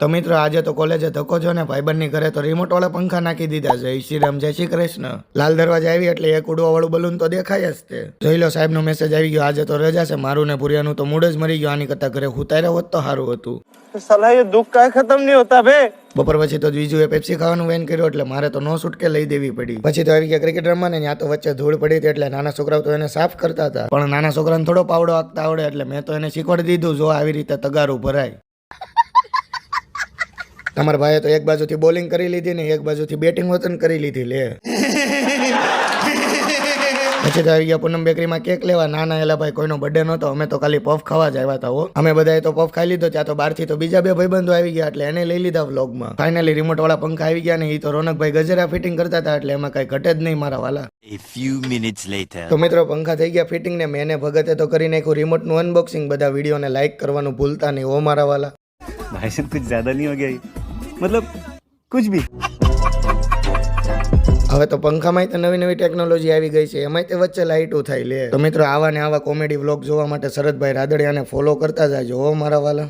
તો મિત્રો આજે તો કોલેજે ધક્કો છો ને ભાઈબંધની ઘરે તો રિમોટ વાળા પંખા નાખી દીધા છે. શ્રીરામ જય શ્રી કૃષ્ણ. લાલ દરવાજા આવી એટલે એક ઉડવા વાળું બલૂન તો દેખાય જ તે. જોઈ લો સાહેબનો મેસેજ આવી ગયો. આજે તો રજા છે. મારું ને ભૂરિયાનું તો મૂડ જ મરી ગયો. આની કરતા ઘરે હુતાર્યા હોત તો સારું હતું. સલાહ દુઃખ કાંઈ ખતમ નહીં હોતા ભાઈ બપોર પછી તો બીજું એ પેપ્સી ખાવાનું વેન કર્યું એટલે મારે તો નો સુટકે લઈ દેવી પડી. પછી તો આવી ગયા ક્રિકેટ રમવા ને ત્યાં તો વચ્ચે ધૂળ પડી હતી એટલે નાના છોકરાઓ તો એને સાફ કરતા હતા. પણ નાના છોકરાને થોડો પાવડો આપતા આવડે એટલે મેં તો એને શીખવાડી દીધું જો આવી રીતે તગારું ભરાય. તમારા ભાઈએ તો એક બાજુથી બોલિંગ કરી લીધી ને એક બાજુથી બેટિંગ વતન કરી લીધી લે પછી તો આવી ગયા પૂનમ બેકરીમાં કેક લેવા. ના એલા ભાઈ કોઈનો બર્થડે નહોતો. અમે તો ખાલી પફ ખાવા જ આવ્યા હતા અમે બધાએ તો પફ ખાઈ લીધો. ત્યાં તો બહારથી તો બીજા બે ભાઈબંધો આવી ગયા એટલે એને લઈ લીધા વ્લોગમાં ફાઇનલી રિમોટ વાળા પંખા આવી ગયા ને એ તો રોનકભાઈ ગજરા ફિટિંગ કરતા હતા એટલે એમાં કઈ ઘટે જ નહીં મારા વાલા. A few minutes later. તો મિત્રો પંખા થઈ ગયા ફિટિંગ ને મેં મેને ભગતે તો કરી નાખ્યું રિમોટનું અનબોક્સિંગ બધા વિડીયોને લાઈક કરવાનું ભૂલતા નહીં ઓ મારા વાલા. ભાઈ કુછ જ્યાદા નહીં હો ગયા મતલબ કુછ ભી. હવે તો પંખામાં તો નવી નવી ટેકનોલોજી આવી ગઈ છે. એમાંય તે વચ્ચે લાઇટો થાય લે. તો મિત્રો આવા ને આવા કોમેડી વ્લોગ જોવા માટે શરદભાઈ રાદડિયાને ફોલો કરતા જાય હો મારા વાલા.